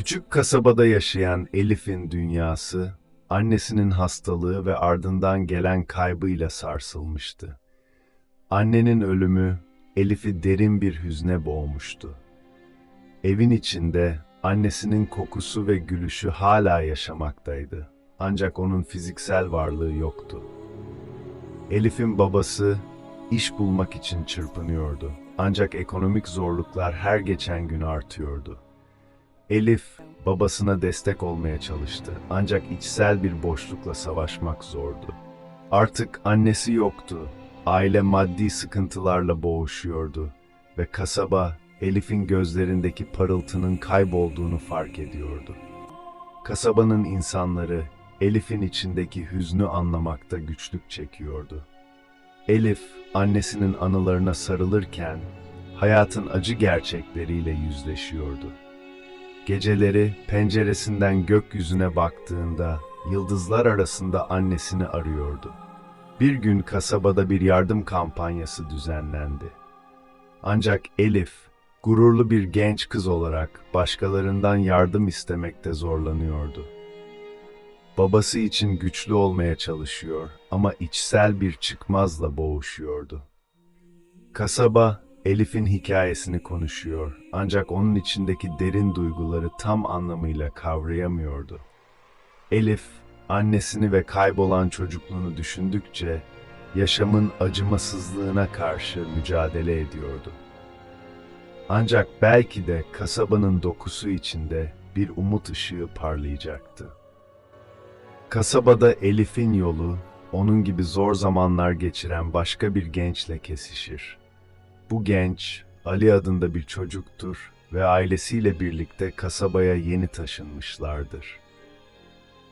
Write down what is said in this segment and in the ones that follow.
Küçük kasabada yaşayan Elif'in dünyası, annesinin hastalığı ve ardından gelen kaybıyla sarsılmıştı. Annenin ölümü Elif'i derin bir hüzne boğmuştu. Evin içinde annesinin kokusu ve gülüşü hala yaşamaktaydı. Ancak onun fiziksel varlığı yoktu. Elif'in babası iş bulmak için çırpınıyordu. Ancak ekonomik zorluklar her geçen gün artıyordu. Elif babasına destek olmaya çalıştı. Ancak içsel bir boşlukla savaşmak zordu. Artık annesi yoktu. Aile maddi sıkıntılarla boğuşuyordu ve kasaba Elif'in gözlerindeki parıltının kaybolduğunu fark ediyordu. Kasabanın insanları Elif'in içindeki hüznü anlamakta güçlük çekiyordu. Elif annesinin anılarına sarılırken hayatın acı gerçekleriyle yüzleşiyordu. Geceleri penceresinden gökyüzüne baktığında yıldızlar arasında annesini arıyordu. Bir gün kasabada bir yardım kampanyası düzenlendi. Ancak Elif, gururlu bir genç kız olarak başkalarından yardım istemekte zorlanıyordu. Babası için güçlü olmaya çalışıyor ama içsel bir çıkmazla boğuşuyordu. Kasaba Elif'in hikayesini konuşuyor ancak onun içindeki derin duyguları tam anlamıyla kavrayamıyordu. Elif, annesini ve kaybolan çocukluğunu düşündükçe yaşamın acımasızlığına karşı mücadele ediyordu. Ancak belki de kasabanın dokusu içinde bir umut ışığı parlayacaktı. Kasabada Elif'in yolu, onun gibi zor zamanlar geçiren başka bir gençle kesişir. Bu genç, Ali adında bir çocuktur ve ailesiyle birlikte kasabaya yeni taşınmışlardır.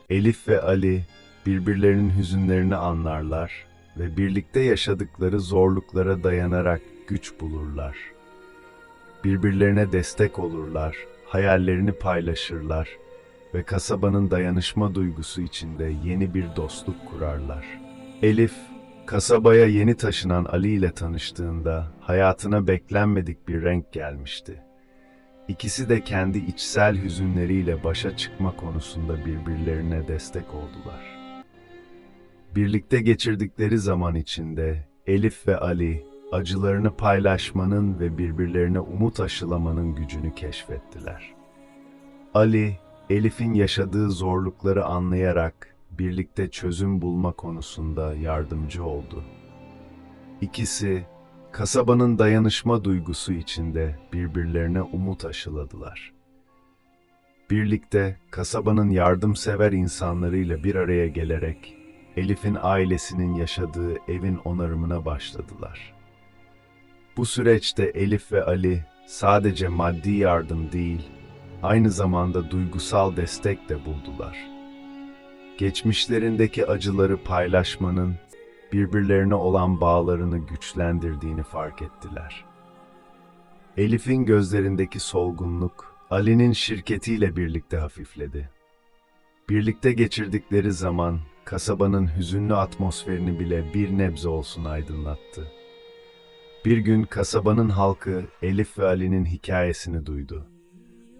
Elif ve Ali birbirlerinin hüzünlerini anlarlar ve birlikte yaşadıkları zorluklara dayanarak güç bulurlar. Birbirlerine destek olurlar, hayallerini paylaşırlar ve kasabanın dayanışma duygusu içinde yeni bir dostluk kurarlar. Elif, kasabaya yeni taşınan Ali ile tanıştığında hayatına beklenmedik bir renk gelmişti. İkisi de kendi içsel hüzünleriyle başa çıkma konusunda birbirlerine destek oldular. Birlikte geçirdikleri zaman içinde Elif ve Ali acılarını paylaşmanın ve birbirlerine umut aşılamanın gücünü keşfettiler. Ali, Elif'in yaşadığı zorlukları anlayarak birlikte çözüm bulma konusunda yardımcı oldu. İkisi, kasabanın dayanışma duygusu içinde birbirlerine umut aşıladılar. Birlikte kasabanın yardımsever insanlarıyla bir araya gelerek Elif'in ailesinin yaşadığı evin onarımına başladılar. Bu süreçte Elif ve Ali sadece maddi yardım değil, aynı zamanda duygusal destek de buldular. Geçmişlerindeki acıları paylaşmanın birbirlerine olan bağlarını güçlendirdiğini fark ettiler. Elif'in gözlerindeki solgunluk Ali'nin şirketiyle birlikte hafifledi. Birlikte geçirdikleri zaman kasabanın hüzünlü atmosferini bile bir nebze olsun aydınlattı. Bir gün kasabanın halkı Elif ve Ali'nin hikayesini duydu.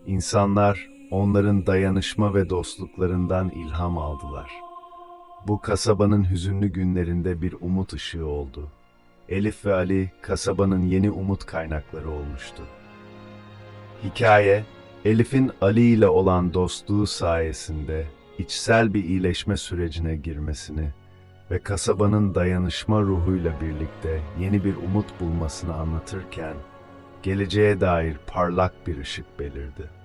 İnsanlar onların dayanışma ve dostluklarından ilham aldılar. Bu kasabanın hüzünlü günlerinde bir umut ışığı oldu. Elif ve Ali kasabanın yeni umut kaynakları olmuştu. Hikaye, Elif'in Ali ile olan dostluğu sayesinde içsel bir iyileşme sürecine girmesini ve kasabanın dayanışma ruhuyla birlikte yeni bir umut bulmasını anlatırken, geleceğe dair parlak bir ışık belirdi.